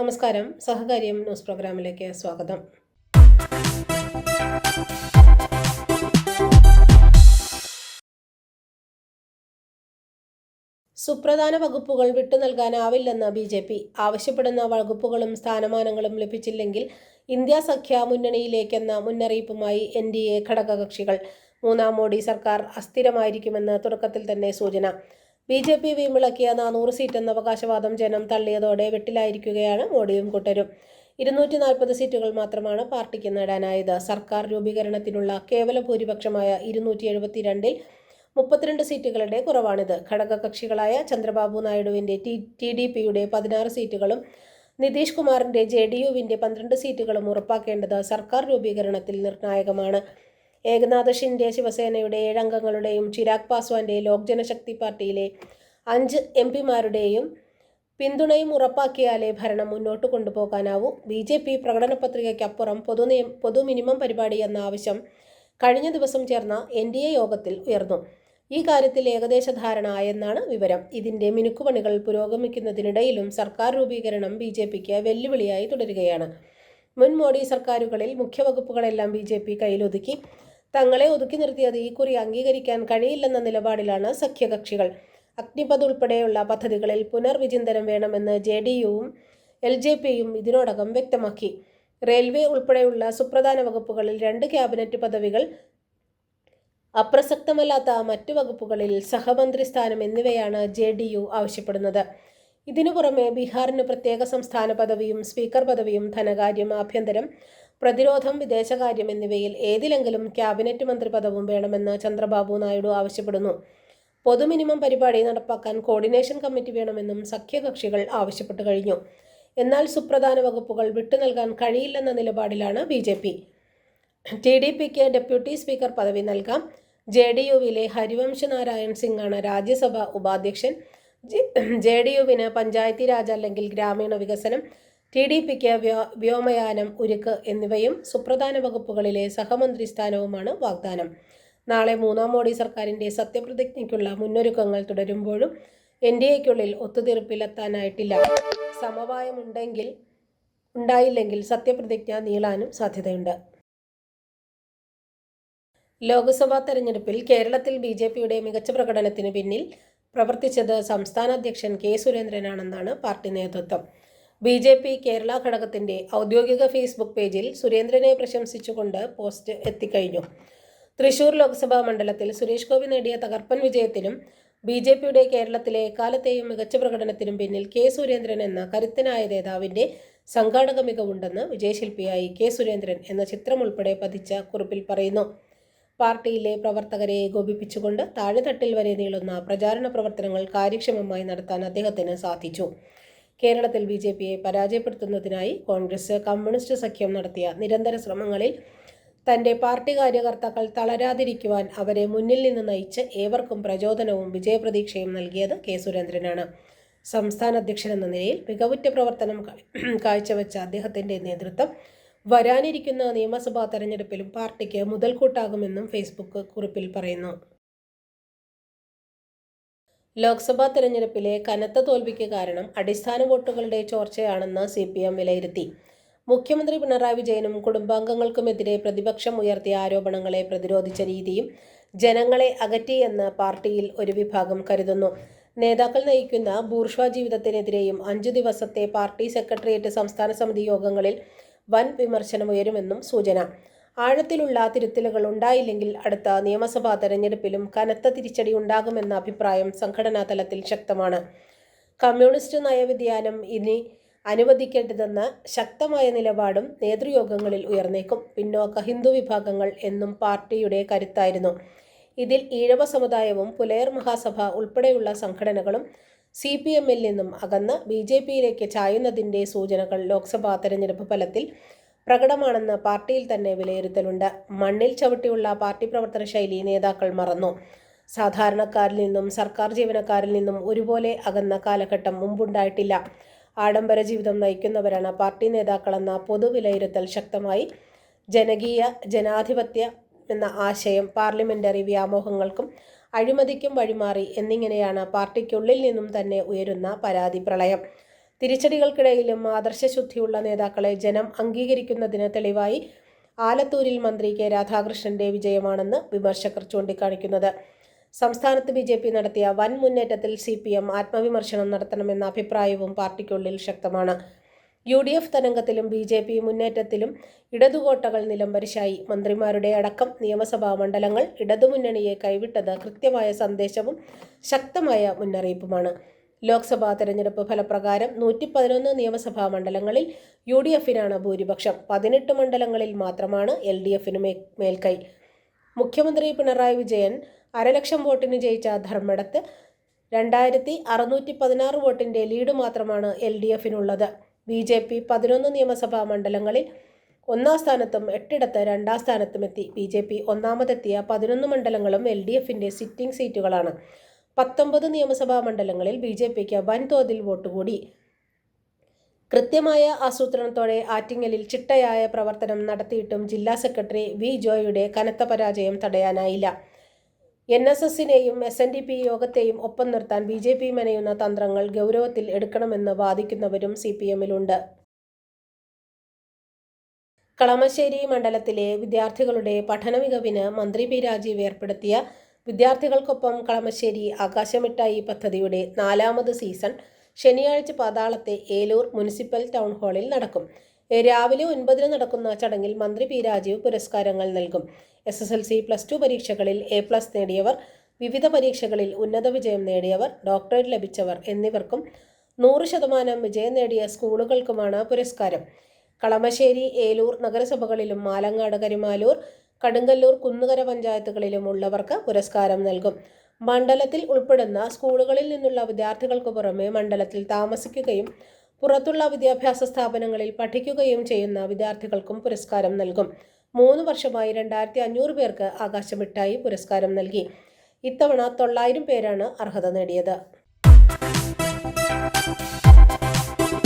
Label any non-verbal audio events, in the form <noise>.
നമസ്കാരം. സഹകാര്യം ന്യൂസ് പ്രോഗ്രാമിലേക്ക് സ്വാഗതം. സുപ്രധാന വകുപ്പുകൾ വിട്ടു നൽകാനാവില്ലെന്ന് ബി ജെ പി. ആവശ്യപ്പെടുന്ന വകുപ്പുകളും സ്ഥാനമാനങ്ങളും ലഭിച്ചില്ലെങ്കിൽ ഇന്ത്യ സഖ്യ മുന്നണിയിലേക്കെന്ന മുന്നറിയിപ്പുമായി എൻ ഡി എ ഘടകകക്ഷികൾ. മൂന്നാം മോഡി സർക്കാർ അസ്ഥിരമായിരിക്കുമെന്ന് തുടക്കത്തിൽ തന്നെ സൂചന. ബി ജെ പി വീമ്പിളക്കിയ നാനൂറ് സീറ്റ് എന്ന അവകാശവാദം ജനം തള്ളിയതോടെ വെട്ടിലായിരിക്കുകയാണ് മോഡിയും കൂട്ടരും. ഇരുന്നൂറ്റി നാൽപ്പത് സീറ്റുകൾ മാത്രമാണ് പാർട്ടിക്ക് നേടാനായത്. സർക്കാർ രൂപീകരണത്തിനുള്ള കേവല ഭൂരിപക്ഷമായ ഇരുന്നൂറ്റി എഴുപത്തിരണ്ടിൽ മുപ്പത്തിരണ്ട് സീറ്റുകളുടെ കുറവാണിത്. ഘടകകക്ഷികളായ ചന്ദ്രബാബു നായിഡുവിന്റെ ടി ടി ഡി പിയുടെ പതിനാറ് സീറ്റുകളും നിതീഷ് കുമാറിന്റെ ജെ ഡി യുവിന്റെ പന്ത്രണ്ട് സീറ്റുകളും ഉറപ്പാക്കേണ്ടത് സർക്കാർ രൂപീകരണത്തിൽ നിർണായകമാണ്. ഏകനാഥ് ഷിൻഡെ ശിവസേനയുടെ ഏഴംഗങ്ങളുടെയും ചിരാഗ് പാസ്വാന്റെ ലോക് ജനശക്തി പാർട്ടിയിലെ അഞ്ച് എം പിമാരുടെയും പിന്തുണയും ഉറപ്പാക്കിയാലേ ഭരണം മുന്നോട്ട് കൊണ്ടുപോകാനാവൂ. ബി ജെ പി പ്രകടന പത്രികയ്ക്കപ്പുറം പൊതു പൊതു മിനിമം പരിപാടി എന്ന ആവശ്യം കഴിഞ്ഞ ദിവസം ചേർന്ന എൻ ഡി എ യോഗത്തിൽ ഉയർന്നു. ഈ കാര്യത്തിൽ ഏകദേശ ധാരണ ആയെന്നാണ് വിവരം. ഇതിന്റെ മിനുക്കുപണികൾ പുരോഗമിക്കുന്നതിനിടയിലും സർക്കാർ രൂപീകരണം ബി ജെ പിക്ക് വെല്ലുവിളിയായി തുടരുകയാണ്. മുൻ മോഡി സർക്കാരുകളിൽ മുഖ്യവകുപ്പുകളെല്ലാം ബി ജെ പി കയ്യിലൊതുക്കി. തങ്ങളെ ഒതുക്കി നിർത്തിയത് ഈ കുറി അംഗീകരിക്കാൻ കഴിയില്ലെന്ന നിലപാടിലാണ് സഖ്യകക്ഷികൾ. അഗ്നിപഥ് ഉൾപ്പെടെയുള്ള പദ്ധതികളിൽ പുനർവിചിന്തനം വേണമെന്ന് ജെ ഡി യുവും എൽ ജെ പിയും ഇതിനോടകം വ്യക്തമാക്കി. റെയിൽവേ ഉൾപ്പെടെയുള്ള സുപ്രധാന വകുപ്പുകളിൽ രണ്ട് ക്യാബിനറ്റ് പദവികൾ അപ്രസക്തമല്ലാത്ത മറ്റു വകുപ്പുകളിൽ സഹമന്ത്രി സ്ഥാനം എന്നിവയാണ് ജെ ഡി യു ആവശ്യപ്പെടുന്നത്. ഇതിനു പുറമെ ബീഹാറിന് പ്രത്യേക സംസ്ഥാന പദവിയും സ്പീക്കർ പദവിയും ധനകാര്യം ആഭ്യന്തരം പ്രതിരോധം വിദേശകാര്യം എന്നിവയിൽ ഏതിലെങ്കിലും ക്യാബിനറ്റ് മന്ത്രി പദവും വേണമെന്ന് ചന്ദ്രബാബു നായിഡു ആവശ്യപ്പെടുന്നു. പൊതു മിനിമം പരിപാടി നടപ്പാക്കാൻ കോർഡിനേഷൻ കമ്മിറ്റി വേണമെന്നും സഖ്യകക്ഷികൾ ആവശ്യപ്പെട്ടു കഴിഞ്ഞു. എന്നാൽ സുപ്രധാന വകുപ്പുകൾ വിട്ടു നൽകാൻ കഴിയില്ലെന്ന നിലപാടിലാണ് B J P. T D പിക്ക് ഡെപ്യൂട്ടി സ്പീക്കർ പദവി നൽകാം. ജെ ഡി യുവിലെ ഹരിവംശ നാരായൺ സിംഗാണ് രാജ്യസഭ ഉപാധ്യക്ഷൻ. ജെ ഡി യുവിന് പഞ്ചായത്തി രാജ് അല്ലെങ്കിൽ ഗ്രാമീണ വികസനം ടി ഡി പിക്ക് വ്യോ വ്യോമയാനം ഉരുക്ക് എന്നിവയും സുപ്രധാന വകുപ്പുകളിലെ സഹമന്ത്രി സ്ഥാനവുമാണ് വാഗ്ദാനം. നാളെ മൂന്നാം മോഡി സർക്കാരിന്റെ സത്യപ്രതിജ്ഞയ്ക്കുള്ള മുന്നൊരുക്കങ്ങൾ തുടരുമ്പോഴും എൻ ഡി എക്കുള്ളിൽ ഒത്തുതീർപ്പിലെത്താനായിട്ടില്ല. സമവായമുണ്ടെങ്കിൽ ഉണ്ടായില്ലെങ്കിൽ സത്യപ്രതിജ്ഞ നീളാനും സാധ്യതയുണ്ട്. ലോക്സഭാ തെരഞ്ഞെടുപ്പിൽ കേരളത്തിൽ ബി ജെ പിയുടെ മികച്ച പ്രകടനത്തിന് പിന്നിൽ പ്രവർത്തിച്ചത് സംസ്ഥാന അധ്യക്ഷൻ കെ സുരേന്ദ്രനാണെന്നാണ് പാർട്ടി നേതൃത്വം. ബി ജെ പി കേരള ഘടകത്തിന്റെ ഔദ്യോഗിക ഫേസ്ബുക്ക് പേജിൽ സുരേന്ദ്രനെ പ്രശംസിച്ചുകൊണ്ട് പോസ്റ്റ് എത്തിക്കഴിഞ്ഞു. തൃശൂർ ലോക്സഭാ മണ്ഡലത്തിൽ സുരേഷ് ഗോപി നേടിയ തകർപ്പൻ വിജയത്തിനും ബി ജെ പിയുടെ കേരളത്തിലെ എക്കാലത്തെയും മികച്ച പ്രകടനത്തിനും പിന്നിൽ കെ സുരേന്ദ്രൻ എന്ന കരുത്തനായ നേതാവിന്റെ സംഘാടക മികവുണ്ടെന്ന് വിജയശില്പിയായി കെ സുരേന്ദ്രൻ എന്ന ചിത്രം ഉൾപ്പെടെ പതിച്ച കുറിപ്പിൽ പറയുന്നു. പാർട്ടിയിലെ പ്രവർത്തകരെ ഏകോപിപ്പിച്ചുകൊണ്ട് താഴെത്തട്ടിൽ വരെ നീളുന്ന പ്രചാരണ പ്രവർത്തനങ്ങൾ കാര്യക്ഷമമായി നടത്താൻ അദ്ദേഹത്തിന് സാധിച്ചു. കേരളത്തിൽ ബി ജെ പിയെ പരാജയപ്പെടുത്തുന്നതിനായി കോൺഗ്രസ് കമ്മ്യൂണിസ്റ്റ് സഖ്യം നടത്തിയ നിരന്തര ശ്രമങ്ങളിൽ തന്റെ പാർട്ടി കാര്യകർത്താക്കൾ തളരാതിരിക്കുവാൻ അവരെ മുന്നിൽ നിന്ന് നയിച്ച് ഏവർക്കും പ്രചോദനവും വിജയപ്രതീക്ഷയും നൽകിയത് കെ സുരേന്ദ്രനാണ്. സംസ്ഥാന അധ്യക്ഷൻ എന്ന നിലയിൽ മികവുറ്റ പ്രവർത്തനം <clears throat> കാഴ്ചവെച്ച അദ്ദേഹത്തിന്റെ നേതൃത്വം വരാനിരിക്കുന്ന നിയമസഭാ തെരഞ്ഞെടുപ്പിലും പാർട്ടിക്ക് മുതൽക്കൂട്ടാകുമെന്നും ഫേസ്ബുക്ക് കുറിപ്പിൽ പറയുന്നു. ലോക്സഭാ തെരഞ്ഞെടുപ്പിലെ കനത്ത തോൽവിക്ക് കാരണം അടിസ്ഥാന വോട്ടുകളുടെ ചോർച്ചയാണെന്ന് സി പി എം വിലയിരുത്തി. മുഖ്യമന്ത്രി പിണറായി വിജയനും കുടുംബാംഗങ്ങൾക്കുമെതിരെ പ്രതിപക്ഷം ഉയർത്തിയ ആരോപണങ്ങളെ പ്രതിരോധിച്ച രീതിയും ജനങ്ങളെ അകറ്റിയെന്ന് പാർട്ടിയിൽ ഒരു വിഭാഗം കരുതുന്നു. നേതാക്കൾ നയിക്കുന്ന ബൂർഷ്വ ജീവിതത്തിനെതിരെയും അഞ്ചു ദിവസത്തെ പാർട്ടി സെക്രട്ടേറിയറ്റ് സംസ്ഥാന സമിതി യോഗങ്ങളിൽ വൻ വിമർശനമുയരുമെന്നും സൂചന. ആഴത്തിലുള്ള തിരുത്തലുകൾ ഉണ്ടായില്ലെങ്കിൽ അടുത്ത നിയമസഭാ തെരഞ്ഞെടുപ്പിലും കനത്ത തിരിച്ചടി ഉണ്ടാകുമെന്ന അഭിപ്രായം സംഘടനാ തലത്തിൽ ശക്തമാണ്. കമ്മ്യൂണിസ്റ്റ് നയവ്യതിയാനം ഇനി അനുവദിക്കേണ്ടതെന്ന ശക്തമായ നിലപാടും നേതൃയോഗങ്ങളിൽ ഉയർന്നേക്കും. പിന്നോക്ക ഹിന്ദു വിഭാഗങ്ങൾ എന്നും പാർട്ടിയുടെ കരുത്തായിരുന്നു. ഇതിൽ ഈഴവ സമുദായവും പുലയർ മഹാസഭ ഉൾപ്പെടെയുള്ള സംഘടനകളും സി പി എമ്മിൽ നിന്നും അകന്ന് ബി ജെ പിയിലേക്ക് ചായുന്നതിന്റെ സൂചനകൾ ലോക്സഭാ തെരഞ്ഞെടുപ്പ് ഫലത്തിൽ പ്രകടമാണെന്ന് പാർട്ടിയിൽ തന്നെ വിലയിരുത്തലുണ്ട്. മണ്ണിൽ ചവിട്ടിയുള്ള പാർട്ടി പ്രവർത്തന ശൈലി നേതാക്കൾ മറന്നു. സാധാരണക്കാരിൽ നിന്നും സർക്കാർ ജീവനക്കാരിൽ നിന്നും ഒരുപോലെ അകന്ന കാലഘട്ടം മുമ്പുണ്ടായിട്ടില്ല. ആഡംബര ജീവിതം നയിക്കുന്നവരാണ് പാർട്ടി നേതാക്കളെന്ന പൊതുവിലയിരുത്തൽ ശക്തമായി ജനകീയ ജനാധിപത്യ എന്ന ആശയം പാർലമെന്ററി വ്യാമോഹങ്ങൾക്കും അഴിമതിക്കും വഴിമാറി എന്നിങ്ങനെയാണ് പാർട്ടിക്കുള്ളിൽ നിന്നും തന്നെ ഉയരുന്ന പരാതി പ്രളയം തിരിച്ചടികൾക്കിടയിലും ആദർശശുദ്ധിയുള്ള നേതാക്കളെ ജനം അംഗീകരിക്കുന്നതിന് തെളിവായി ആലത്തൂരിൽ മന്ത്രി കെ രാധാകൃഷ്ണന്റെ വിജയമാണെന്ന് വിമർശകർ ചൂണ്ടിക്കാണിക്കുന്നത്. സംസ്ഥാനത്ത് ബി ജെ പി നടത്തിയ വൻ മുന്നേറ്റത്തിൽ സി പി എം ആത്മവിമർശനം നടത്തണമെന്ന അഭിപ്രായവും പാർട്ടിക്കുള്ളിൽ ശക്തമാണ്. യു ഡി എഫ് തരംഗത്തിലും ബി ജെ പി മുന്നേറ്റത്തിലും ഇടതുകോട്ടകൾ നിലംപരിശായി മന്ത്രിമാരുടെ അടക്കം നിയമസഭാ മണ്ഡലങ്ങൾ ഇടതുമുന്നണിയെ കൈവിട്ടത് കൃത്യമായ സന്ദേശവും ശക്തമായ മുന്നറിയിപ്പുമാണ്. ലോക്സഭാ തെരഞ്ഞെടുപ്പ് ഫലപ്രകാരം നൂറ്റി പതിനൊന്ന് നിയമസഭാ മണ്ഡലങ്ങളിൽ യു ഡി എഫിനാണ് ഭൂരിപക്ഷം. പതിനെട്ട് മണ്ഡലങ്ങളിൽ മാത്രമാണ് എൽ ഡി എഫിന് മേൽക്കൈ. മുഖ്യമന്ത്രി പിണറായി വിജയൻ അരലക്ഷം വോട്ടിന് ജയിച്ച ധർമ്മടത്ത് രണ്ടായിരത്തി അറുന്നൂറ്റി പതിനാറ് വോട്ടിന്റെ ലീഡ് മാത്രമാണ് എൽ ഡി എഫിനുള്ളത് ബി ജെ പി പതിനൊന്ന് നിയമസഭാ മണ്ഡലങ്ങളിൽ ഒന്നാം സ്ഥാനത്തും എട്ടിടത്ത് രണ്ടാം സ്ഥാനത്തും എത്തി. ബി ജെ പി ഒന്നാമതെത്തിയ പതിനൊന്ന് മണ്ഡലങ്ങളും എൽ ഡി എഫിന്റെ സിറ്റിംഗ് സീറ്റുകളാണ്. പത്തൊമ്പത് നിയമസഭാ മണ്ഡലങ്ങളിൽ ബി ജെ പിക്ക് വൻതോതിൽ വോട്ട് കൂടി. കൃത്യമായ ആസൂത്രണത്തോടെ ആറ്റിങ്ങലിൽ ചിട്ടയായ പ്രവർത്തനം നടത്തിയിട്ടും ജില്ലാ സെക്രട്ടറി വി ജോയുടെ കനത്ത പരാജയം തടയാനായില്ല. എൻ എസ് എസിനെയും എസ് എൻ ഡി പി യോഗത്തെയും ഒപ്പം നിർത്താൻ ബി ജെ പി മെനയുന്ന തന്ത്രങ്ങൾ ഗൗരവത്തിൽ എടുക്കണമെന്ന് വാദിക്കുന്നവരും സി പി എമ്മിലുണ്ട്. കളമശ്ശേരി മണ്ഡലത്തിലെ വിദ്യാർത്ഥികളുടെ പഠന മികവിന് മന്ത്രി പി രാജീവ് ഏർപ്പെടുത്തിയ വിദ്യാർത്ഥികൾക്കൊപ്പം കളമശ്ശേരി ആകാശമിട്ടായി പദ്ധതിയുടെ നാലാമത് സീസൺ ശനിയാഴ്ച പാതാളത്തെ ഏലൂർ മുനിസിപ്പൽ ടൗൺ ഹാളിൽ നടക്കും. രാവിലെ ഒൻപതിന് നടക്കുന്ന ചടങ്ങിൽ മന്ത്രി പി രാജീവ് പുരസ്കാരങ്ങൾ നൽകും. S S L C plus two പരീക്ഷകളിൽ എ പ്ലസ് നേടിയവർ വിവിധ പരീക്ഷകളിൽ ഉന്നത വിജയം നേടിയവർ ഡോക്ടറേറ്റ് ലഭിച്ചവർ എന്നിവർക്കും നൂറ് ശതമാനം വിജയം നേടിയ സ്കൂളുകൾക്കുമാണ് പുരസ്കാരം. കളമശ്ശേരി ഏലൂർ നഗരസഭകളിലും മാലങ്ങാട് കരിമാലൂർ കടുങ്കല്ലൂർ കുന്നുകര പഞ്ചായത്തുകളിലും ഉള്ളവർക്ക് പുരസ്കാരം നൽകും. മണ്ഡലത്തിൽ ഉൾപ്പെടുന്ന സ്കൂളുകളിൽ നിന്നുള്ള വിദ്യാർത്ഥികൾക്ക് പുറമെ മണ്ഡലത്തിൽ താമസിക്കുകയും പുറത്തുള്ള വിദ്യാഭ്യാസ സ്ഥാപനങ്ങളിൽ പഠിക്കുകയും ചെയ്യുന്ന വിദ്യാർത്ഥികൾക്കും പുരസ്കാരം നൽകും. മൂന്ന് വർഷമായി രണ്ടായിരത്തി അഞ്ഞൂറ് പേർക്ക് ആകാശമിട്ടായി പുരസ്കാരം നൽകി. ഇത്തവണ തൊള്ളായിരം പേരാണ് അർഹത നേടിയത്.